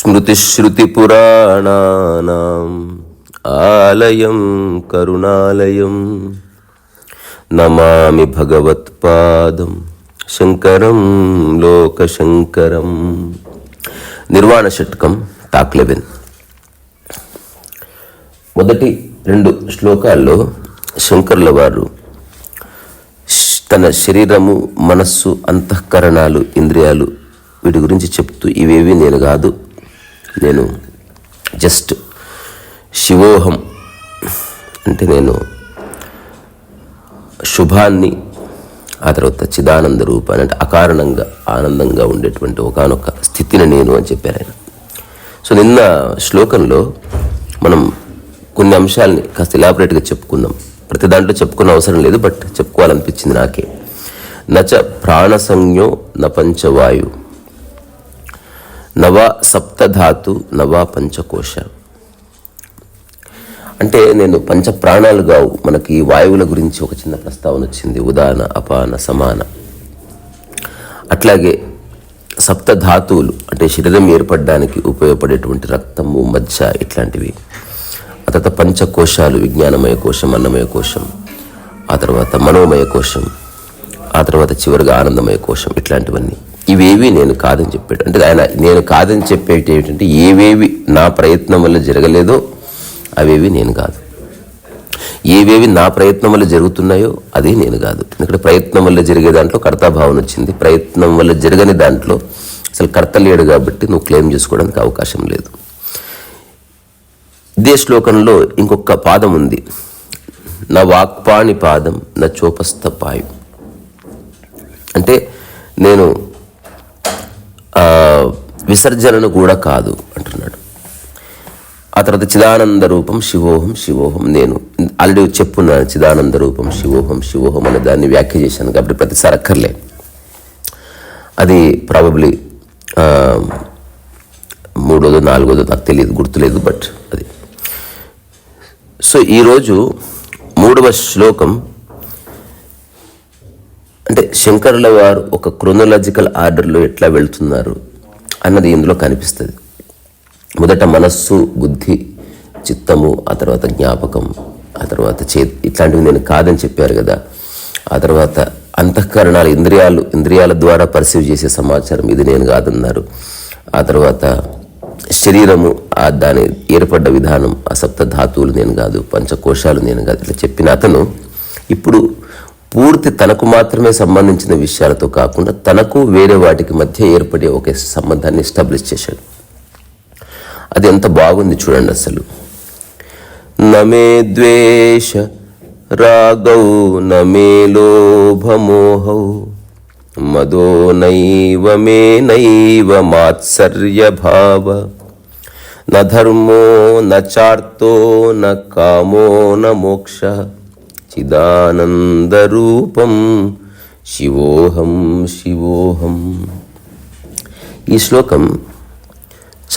స్మృతిశ్రుతిపురాణానాం ఆలయం కరుణాలయం. నమామి భగవత్పాదం శంకరం లోకశంకరం. నిర్వాణ షట్కం తాక్లెవెన్ మొదటి రెండు శ్లోకాల్లో శంకరుల వారు తన శరీరము మనస్సు అంతఃకరణాలు ఇంద్రియాలు వీటి గురించి చెప్తూ ఇవేవి నేను కాదు. నేను జస్ట్ శివోహం అంటే నేను శుభాన్ని ఆ తర్వాత చిదానంద రూపాన్ని అంటే అకారణంగా ఆనందంగా ఉండేటువంటి ఒకానొక స్థితిని నేను అని చెప్పారు ఆయన. సో నిన్న శ్లోకంలో మనం కొన్ని అంశాలని కాస్త ఎలాబరేట్గా చెప్పుకుందాం ప్రతి దాంట్లో చెప్పుకున్న అవసరం లేదు బట్ చెప్పుకోవాలనిపించింది నాకే. నచ ప్రాణ సంజ్ఞో న పంచవాయు నవ సప్తధాతు నవ పంచకోశ. అంటే నేను పంచ ప్రాణాలు కావు మనకి ఈ వాయువుల గురించి ఒక చిన్న ప్రస్తావన వచ్చింది. ఉదాహరణ అపాన సమాన. అట్లాగే సప్త ధాతువులు అంటే శరీరం ఏర్పడడానికి ఉపయోగపడేటువంటి రక్తము మజ్జ ఇట్లాంటివి. ఆ తర్వాత పంచకోశాలు విజ్ఞానమయ కోశం అన్నమయ కోశం. ఆ తర్వాత మనోమయ కోశం. ఆ తర్వాత చివరిగా ఆనందమయ కోశం ఇట్లాంటివన్నీ. ఇవేవి నేను కాదని చెప్పాడు అంటే ఆయన నేను కాదని చెప్పేటి ఏమిటంటే ఏవేవి నా ప్రయత్నం వల్ల జరగలేదో అవేవి నేను కాదు. ఏవేవి నా ప్రయత్నం వల్ల జరుగుతున్నాయో అదే నేను కాదు. ఎందుకంటే ప్రయత్నం వల్ల జరిగే దాంట్లో కర్తాభావన వచ్చింది. ప్రయత్నం వల్ల జరగని దాంట్లో అసలు కర్త లేడు కాబట్టి నువ్వు క్లెయిమ్ చేసుకోవడానికి అవకాశం లేదు. ఇదే శ్లోకంలో ఇంకొక పాదం ఉంది. నా వాక్పాణి పాదం నా చోపస్థ పాయు. అంటే నేను విసర్జనను కూడా కాదు అంటున్నాడు. ఆ తర్వాత చిదానంద రూపం శివోహం శివోహం నేను. ఆల్రెడీ చెప్పున్నాను చిదానంద రూపం శివోహం శివోహం అనే దాన్ని వ్యాఖ్య చేశాను కాబట్టి ప్రతిసారి అక్కర్లే. అది ప్రాబబ్లీ మూడోదో నాలుగోదో నాకు తెలియదు గుర్తులేదు బట్ అది. సో ఈరోజు మూడవ శ్లోకం అంటే శంకరుల వారు ఒక క్రోనలాజికల్ ఆర్డర్లో ఎట్లా వెళ్తున్నారు? అన్నది ఇందులో కనిపిస్తుంది. మొదట మనస్సు బుద్ధి చిత్తము ఆ తర్వాత జ్ఞాపకం ఆ తర్వాత చే ఇట్లాంటివి నేను కాదని చెప్పారు కదా. ఆ తర్వాత అంతఃకరణాలు ఇంద్రియాలు ఇంద్రియాల ద్వారా పర్సీవ్ చేసే సమాచారం ఇది నేను కాదన్నారు. ఆ తర్వాత శరీరము ఆ దాని ఏర్పడ్డ విధానం ఆ సప్త ధాతువులు నేను కాదు పంచకోశాలు నేను కాదు ఇట్లా చెప్పిన అతను ఇప్పుడు పూర్తి తనకు మాత్రమే సంబంధించిన విషయాలతో కాకుండా తనకు వేరే వాటికి మధ్య ఏర్పడే ఒక సంబంధాన్ని ఎస్టాబ్లిష్ చేశాడు. అది ఎంత బాగుంది చూడండి అసలు. నమే ద్వేష రాగౌ నమే లోభమోహౌ మదో నైవ మే నైవ మాత్సర్య భావ న ధర్మో న చార్తో న కామో న మోక్ష చిదానందరూపం శివోహం శివోహం. ఈ శ్లోకం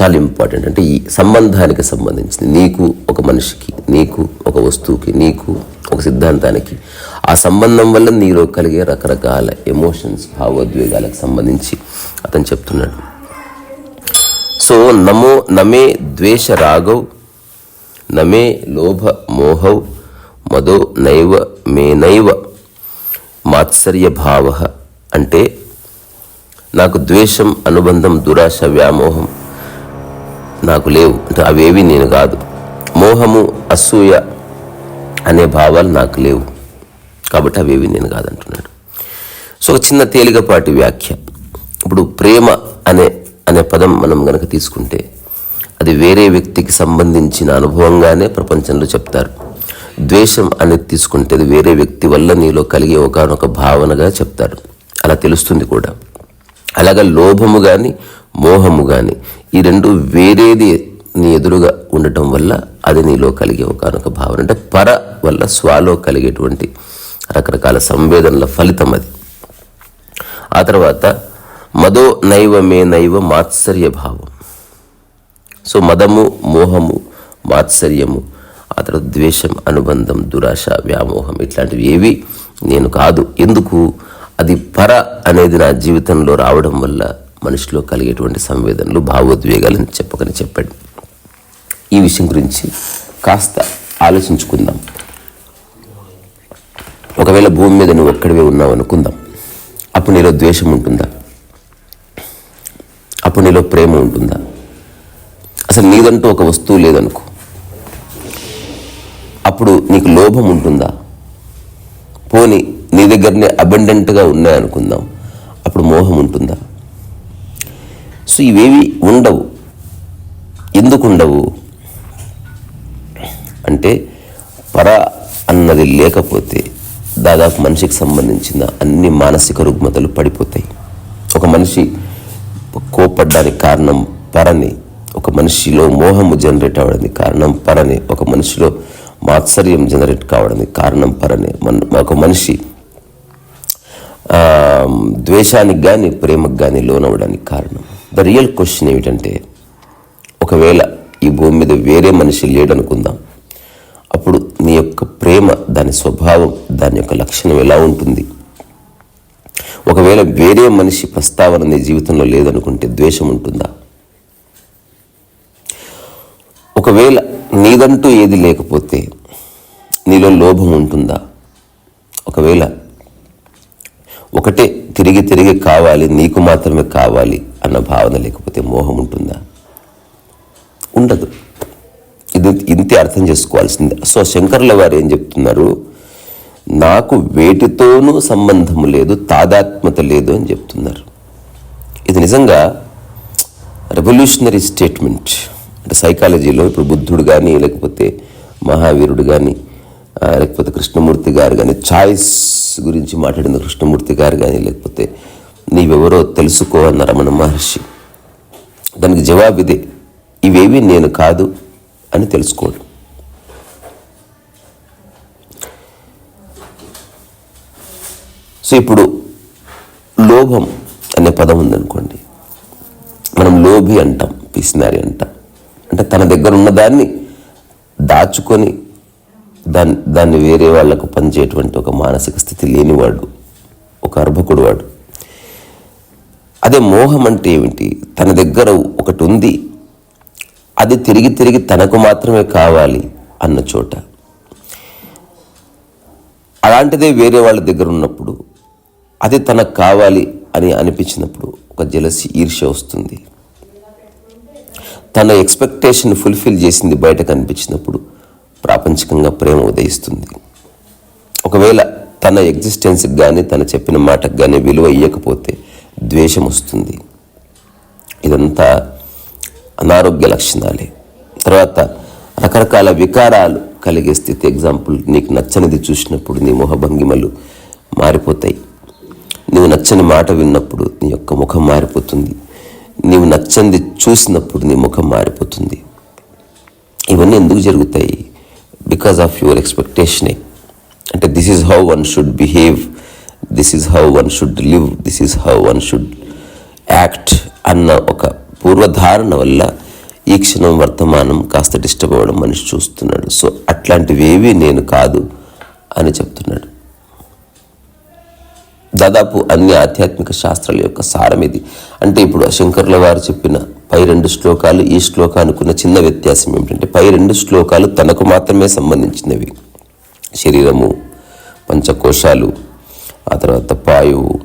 చాలా ఇంపార్టెంట్. అంటే ఈ సంబంధానికి సంబంధించింది. నీకు ఒక మనిషికి నీకు ఒక వస్తువుకి నీకు ఒక సిద్ధాంతానికి ఆ సంబంధం వల్ల నీలో కలిగే రకరకాల ఎమోషన్స్ భావోద్వేగాలకు సంబంధించి అతను చెప్తున్నాడు. సో నమో నమే ద్వేష రాగౌ నమే లోభ మోహౌ మదో నైవ మే నైవ మాత్సర్య భావ అంటే నాకు ద్వేషం అనుబంధం దురాశ వ్యామోహం నాకు లేవు. అంటే అవేవి నేను కాదు. మోహము అసూయ అనే భావాలు నాకు లేవు. కాబట్టి అవేవి నేను కాదంటున్నాడు. సో ఒక చిన్న తేలికపాటి వ్యాఖ్య. ఇప్పుడు ప్రేమ అనే అనే పదం మనం గనక తీసుకుంటే అది వేరే వ్యక్తికి సంబంధించిన అనుభవంగానే ప్రపంచంలో చెప్తారు. ద్వేషం అనేది తీసుకుంటే అది వేరే వ్యక్తి వల్ల నీలో కలిగే ఒకనొక భావనగా చెప్తారు అలా తెలుస్తుంది కూడా. అలాగా లోభము కానీ మోహము కానీ ఈ రెండు వేరేది నీ ఎదురుగా ఉండటం వల్ల అది నీలో కలిగే ఒకనొక భావన. అంటే పర వల్ల స్వాలో కలిగేటువంటి రకరకాల సంవేదనల ఫలితం అది. ఆ తర్వాత మదో నైవ మే నైవ మాత్సర్య భావం. సో మదము మోహము మాత్సర్యము ఆ తర్వాత ద్వేషం అనుబంధం దురాశ వ్యామోహం ఇట్లాంటివి ఏవి నేను కాదు. ఎందుకు? అది పర అనేది నా జీవితంలో రావడం వల్ల మనిషిలో కలిగేటువంటి సంవేదనలు భావోద్వేగాలని చెప్పకని చెప్పాడు. ఈ విషయం గురించి కాస్త ఆలోచించుకుందాం. ఒకవేళ భూమి మీద నువ్వు ఒక్కడివే ఉన్నావు అనుకుందాం. అప్పుడు నీలో ద్వేషం ఉంటుందా? అప్పుడు నీలో ప్రేమ ఉంటుందా? అసలు నీదంటూ ఒక వస్తువు లేదనుకో. అప్పుడు నీకు లోభం ఉంటుందా? పోని నీ దగ్గరనే అబెండెంట్గా ఉన్నాయనుకుందాం. అప్పుడు మోహం ఉంటుందా? సో ఇవేవి ఉండవు. ఎందుకు ఉండవు? అంటే పర అన్నది లేకపోతే దాదాపు మనిషికి సంబంధించిన అన్ని మానసిక రుగ్మతలు పడిపోతాయి. ఒక మనిషి కోపడ్డానికి కారణం పరని ఒక మనిషిలో మోహము జనరేట్ అవ్వడానికి కారణం పరని ఒక మనిషిలో మాత్సర్యం జనరేట్ కావడానికి కారణం పరనే. మన ఒక మనిషి ద్వేషానికి కానీ ప్రేమకు కానీ లోనవ్వడానికి కారణం. ద రియల్ క్వశ్చన్ ఏమిటంటే ఒకవేళ ఈ భూమి మీద వేరే మనిషి లేడనుకుందాం అప్పుడు నీ యొక్క ప్రేమ దాని స్వభావం దాని యొక్క లక్షణం ఎలా ఉంటుంది? ఒకవేళ వేరే మనిషి ప్రస్తావన నీ జీవితంలో లేదనుకుంటే ద్వేషం ఉంటుందా? ఒకవేళ నీదంటూ ఏది లేకపోతే నీలో లోభం ఉంటుందా? ఒకవేళ ఒకటే తిరిగి తిరిగి కావాలి నీకు మాత్రమే కావాలి అన్న భావన లేకపోతే మోహం ఉంటుందా? ఉండదు. ఇది ఇంతే అర్థం చేసుకోవాల్సిందే. సో శంకర్ల వారు ఏం చెప్తున్నారు? నాకు వేటితోనూ సంబంధము లేదు తాదాత్మత లేదు అని చెప్తున్నారు. ఇది నిజంగా రెవల్యూషనరీ స్టేట్మెంట్ అంటే సైకాలజీలో ఇప్పుడు బుద్ధుడు కానీ లేకపోతే మహావీరుడు కానీ లేకపోతే కృష్ణమూర్తి గారు కానీ చాయిస్ గురించి మాట్లాడిన కృష్ణమూర్తి గారు కానీ లేకపోతే నీవెవరో తెలుసుకో అన్న రమణ మహర్షి. దానికి జవాబు ఇదే. ఇవేవి నేను కాదు అని తెలుసుకోడు. సో ఇప్పుడు లోభం అనే పదం ఉందనుకోండి. మనం లోభి అంటాం పిసినారి అంటాం. అంటే తన దగ్గర ఉన్న దాన్ని దాచుకొని దాన్ని దాన్ని వేరే వాళ్ళకు పనిచేయటువంటి ఒక మానసిక స్థితి లేనివాడు ఒక అర్భకుడు వాడు. అదే మోహం అంటే ఏమిటి? తన దగ్గర ఒకటి ఉంది అది తిరిగి తిరిగి తనకు మాత్రమే కావాలి అన్న చోట. అలాంటిదే వేరే వాళ్ళ దగ్గర ఉన్నప్పుడు అది తనకు కావాలి అని అనిపించినప్పుడు ఒక జలసి ఈర్ష్య వస్తుంది. తన ఎక్స్పెక్టేషన్ ఫుల్ఫిల్ చేసింది బయట కనిపించినప్పుడు ప్రాపంచికంగా ప్రేమ ఉదయిస్తుంది. ఒకవేళ తన ఎగ్జిస్టెన్స్కి కానీ తన చెప్పిన మాటకు కానీ విలువ ఇవ్వకపోతే ద్వేషం వస్తుంది. ఇదంతా అనారోగ్య లక్షణాలే. తర్వాత రకరకాల వికారాలు కలిగే స్థితి. ఎగ్జాంపుల్ నీకు నచ్చనిది చూసినప్పుడు నీ ముఖభంగిమలు మారిపోతాయి. నువ్వు నచ్చని మాట విన్నప్పుడు నీ యొక్క ముఖం మారిపోతుంది. నీవు నచ్చంది చూసినప్పుడు నీ ముఖం మారిపోతుంది. ఇవన్నీ ఎందుకు జరుగుతాయి? బికాస్ ఆఫ్ యువర్ ఎక్స్పెక్టేషనే అంటే this is how one should behave this is how one should live this is how one should act అన్న ఒక పూర్వధారణ వల్ల ఈ క్షణం వర్తమానం కాస్త డిస్టర్బ్ అవ్వడం మనిషి చూస్తున్నాడు. సో అట్లాంటివేవి నేను కాదు అని చెప్తున్నాడు. దాదాపు అన్ని ఆధ్యాత్మిక శాస్త్రాల యొక్క సారం ఇది. అంటే ఇప్పుడు శంకర్ల వారు చెప్పిన పై రెండు శ్లోకాలు ఈ శ్లోకానుకున్న చిన్న వ్యత్యాసం ఏమిటంటే పై రెండు శ్లోకాలు తనకు మాత్రమే సంబంధించినవి. శరీరము పంచకోశాలు ఆ తర్వాత పాయువు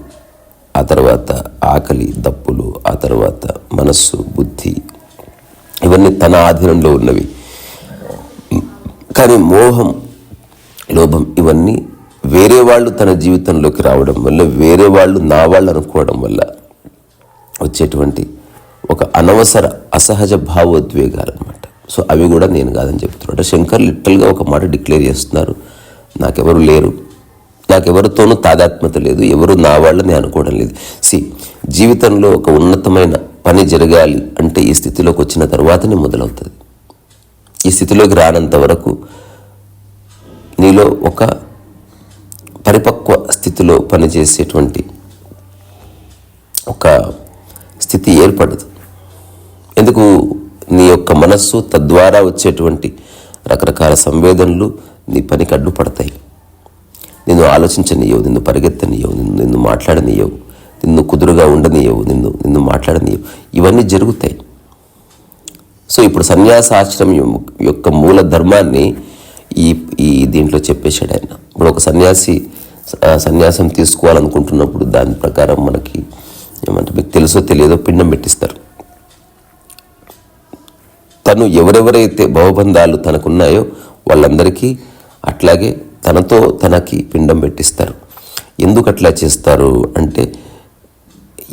ఆ తర్వాత ఆకలి దప్పులు ఆ తర్వాత మనస్సు బుద్ధి ఇవన్నీ తన ఆధీనంలో ఉన్నవి. కానీ మోహం లోభం ఇవన్నీ వేరే వాళ్ళు తన జీవితంలోకి రావడం వల్ల వేరే వాళ్ళు నా వాళ్ళు అనుకోవడం వల్ల వచ్చేటువంటి ఒక అనవసర అసహజ భావోద్వేగాలు అనమాట సో అవి కూడా నేను కాదని చెప్తున్నాడు శంకర్ లిటరల్గా ఒక మాట డిక్లేర్ చేస్తున్నారు. నాకెవరు లేరు. నాకెవరితోనూ తాదాత్మ్యత లేదు. ఎవరు నా వాళ్ళని అనుకోవడం లేదు. సి జీవితంలో ఒక ఉన్నతమైన పని జరగాలి అంటే ఈ స్థితిలోకి వచ్చిన తర్వాతనే మొదలవుతుంది. ఈ స్థితిలోకి రానంత వరకు నీలో ఒక తక్కువ స్థితిలో పనిచేసేటువంటి ఒక స్థితి ఏర్పడదు. ఎందుకు? నీ యొక్క మనస్సు తద్వారా వచ్చేటువంటి రకరకాల సంవేదనలు నీ పనికి అడ్డుపడతాయి నిన్ను ఆలోచించనీయవు నిన్ను పరిగెత్తనీయవు నిన్ను నిన్ను మాట్లాడనీయవు నిన్ను కుదురుగా ఉండనీయవు నిన్ను నిన్ను మాట్లాడనీయవు. ఇవన్నీ జరుగుతాయి. సో ఇప్పుడు సన్యాస ఆశ్రమం యొక్క మూల ధర్మాన్ని ఈ ఈ దీంట్లో చెప్పేశాడు ఆయన. ఇప్పుడు ఒక సన్యాసి సన్యాసం తీసుకోవాలనుకుంటున్నప్పుడు దాని ప్రకారం మనకి ఏమంటే మీకు తెలుసో తెలియదో పిండం పెట్టిస్తారు. తను ఎవరెవరైతే భవబంధాలు తనకున్నాయో వాళ్ళందరికీ అట్లాగే తనతో తనకి పిండం పెట్టిస్తారు. ఎందుకు అట్లా చేస్తారు? అంటే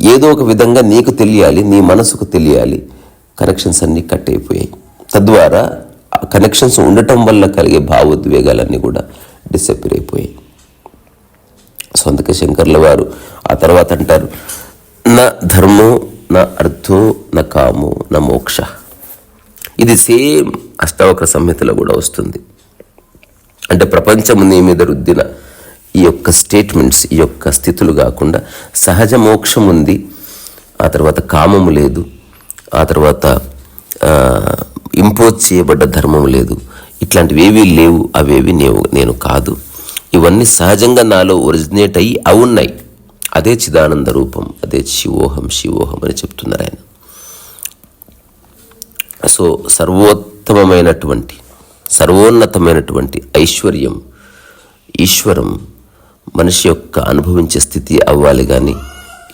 ఏదో ఒక విధంగా నీకు తెలియాలి నీ మనసుకు తెలియాలి కనెక్షన్స్ అన్నీ కట్ అయిపోయాయి. తద్వారా ఆ కనెక్షన్స్ ఉండటం వల్ల కలిగే భావోద్వేగాలన్నీ కూడా డిసప్పేర్ అయిపోయాయి సొంతక శంకర్ల వారు. ఆ తర్వాత అంటారు నా ధర్మం నా అర్థం నా కాము నా మోక్ష. ఇది సేమ్ అష్టావక్ర సంహితలో కూడా వస్తుంది. అంటే ప్రపంచం నీ మీద రుద్దిన ఈ యొక్క స్టేట్మెంట్స్ ఈ యొక్క స్థితులు కాకుండా సహజ మోక్షం ఉంది ఆ తర్వాత కామము లేదు ఆ తర్వాత ఇంపోజ్ చేయబడ్డ ధర్మం లేదు. ఇట్లాంటివి ఏవీ లేవు అవేవి నేను నేను కాదు. ఇవన్నీ సహజంగా నాలో ఒరిజినేట్ అయ్యి అవున్నాయి. అదే చిదానంద రూపం అదే శివోహం శివోహం అని చెప్తున్నారు ఆయన. సో సర్వోత్తమమైనటువంటి సర్వోన్నతమైనటువంటి ఐశ్వర్యం ఈశ్వరం మనిషి యొక్క అనుభవించే స్థితి అవ్వాలి కానీ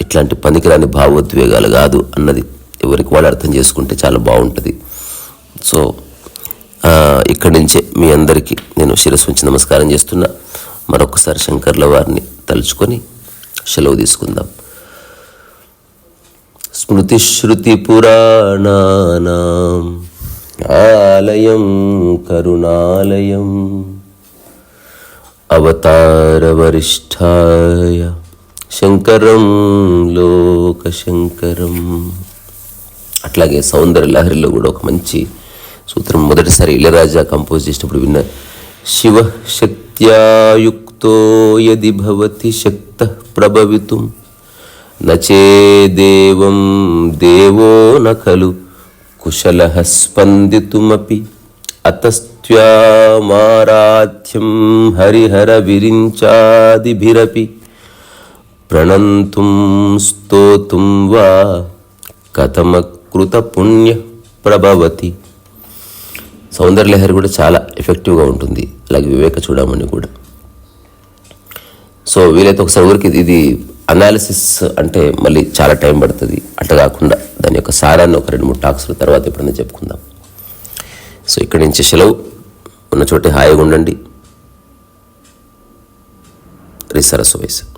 ఇట్లాంటి పనికిరాని భావోద్వేగాలు కాదు అన్నది ఎవరికి వాళ్ళు అర్థం చేసుకుంటే చాలా బాగుంటుంది. సో ఇక్కడి నుంచే మీ అందరికీ నేను శిరస్సు ఉంచి నమస్కారం చేస్తున్నా. మరొకసారి శంకర్ల వారిని తలుచుకొని సెలవు తీసుకుందాం. స్మృతి శృతి పురాణానాం ఆలయం కరుణాలయం అవతారవరిష్ఠాయ శంకరం లోకశంకరం. అట్లాగే సౌందర్య లహరిలో కూడా ఒక మంచి సూత్రం మొదటిసారి ఇళరాజా కంపోజ్ చేసినప్పుడు విన్న శివ శక్త్యాయుక్తో యది భవతి శక్త ప్రభవితుం నచేదేవం దేవో న కుశల స్పందితుమపి అతస్త్యామారాధ్యం హరిహర విరించాదిభిరపి ప్రణంతుం స్తోతుం వా కథమకృత పుణ్య ప్రభవతి సౌందర్యలహరి కూడా చాలా ఎఫెక్టివ్గా ఉంటుంది. అలాగే వివేక చూడమని కూడా. సో వీలైతే ఒకసారి ఊరికి ఇది- అనాలిసిస్ అంటే మళ్ళీ చాలా టైం పడుతుంది. అట్లా కాకుండా దాని యొక్క సారాన్ని ఒక రెండు మూడు టాక్స్ల తర్వాత ఎప్పుడైనా చెప్పుకుందాం. సో ఇక్కడి నుంచి సెలవు. ఉన్న చోటే హాయిగా ఉండండి. రిసరసు వయసు.